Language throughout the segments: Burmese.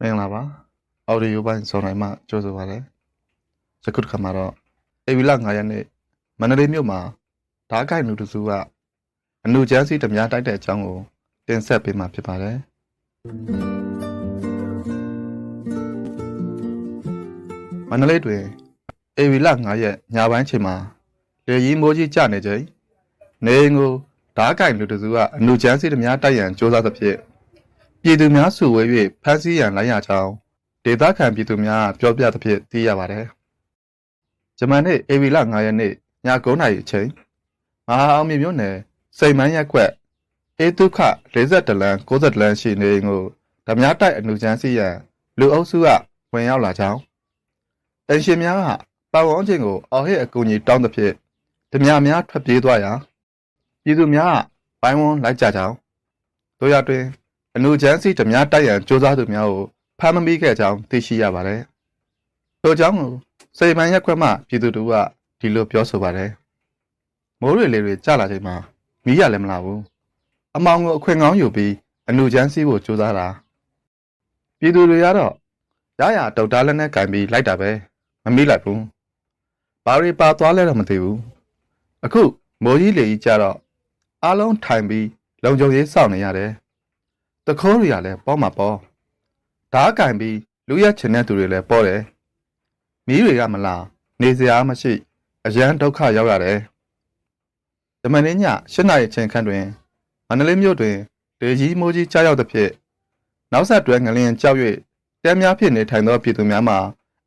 မင်္ဂလာပါအော်ဒီယိုပိုင်းစောနိုင်မှကြိုဆိုပါရစေယခုတစ်ခါမှာတော့အေဗီလာ9ရက်နေ့မန္တလေးမြို့မှာဓာတ်ကိုင်လူတစုကအနုချမ်းစီဓမြတိုက်တဲ့အကြောင်းကိုတင်ဆက်ပေးမှာဖြစ်ပါတယ်မန္တလေးတွင်အေဗီလာ9ရက်ညပိုင်းချိန်မှာလေကြီးမိုးကြီးကျနေချိန်နေအိမ်ကိုဓာတ်ကိုင်လူတစုကအနုချမ်းစီဓမြတိုက်ရန်စ조사သဖြင့် ပြည်သူများစုဝေး၍ဖမ်းဆီးရန်လိုက်ရကြောင်းဒေသခံပြည်သူများပြောပြသဖြင့်သိရပါတယ်။ဂျမန်နေ့အေဗီလ9ရက်နေ့ည9:00နာရီအချိန်မဟာအောင်မြေမြို့နယ်စိန်မန်းရက်ကွက်အေတုခ42လမ်း60လမ်းရှိနေအိမ်ကိုဓမြတိုက်အနုချမ်းစီရန်လူအုပ်စုကဝင်ရောက်လာကြောင်းတန်ရှင်များကပတ်ဝန်းကျင်ကိုအော်ဟစ်အကူအညီတောင်းသဖြင့်ဓမြများထွက်ပြေးသွားရာပြည်သူများကဘိုင်းဝန်းလိုက်ကြကြောင်းတို့ရတွင် အနူချမ်းစီဓမြတိုက်ရန်စူးစမ်းသူများကိုဖမ်းမမိခဲ့ကြောင်းသိရှိရပါတယ်။ထို့ကြောင့်စေမန်ရက်ခွက်မှပြည်သူတို့ကဒီလိုပြောဆိုပါတယ်။မိုးတွေလေတွေကျလာချိန်မှာမီးရလည်းမလာဘူး။အမောင်ကိုအခွင့်ကောင်းယူပြီးအနူချမ်းစီကိုစူးစမ်းတာ။ပြည်သူတွေကတော့ရရတောက်တာလက်နဲ့ကင်ပြီးလိုက်တာပဲမမိလိုက်ဘူး။ဘာတွေပါသွားလဲတော့မသိဘူး။အခုမိုးကြီးလေကြီးကြတော့အားလုံးထိုင်ပြီးလုံခြုံရေးစောင့်နေရတယ်။ တခိုးတွေကလည်းပေါ်မှာပေါ်ဓားကင်ပြီးလူရက်ချင်တဲ့သူတွေလည်းပေါ်တယ်မီးတွေကမလာနေစရာမရှိ အရန်ဒုက္ခရောက်ရတယ်ဓမ္မင်းည၈နာရီချိန်ခန့်တွင်မန္တလေးမြို့တွင်ဒေကြီးမိုးကြီးကြားရောက်သဖြင့်နောက်ဆက်တွဲငလျင်ကြောက်၍တဲများဖြစ်နေထိုင်သောပြည်သူများမှာ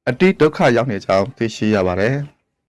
အတိဒုက္ခရောက်နေကြောင်းသိရှိရပါတယ်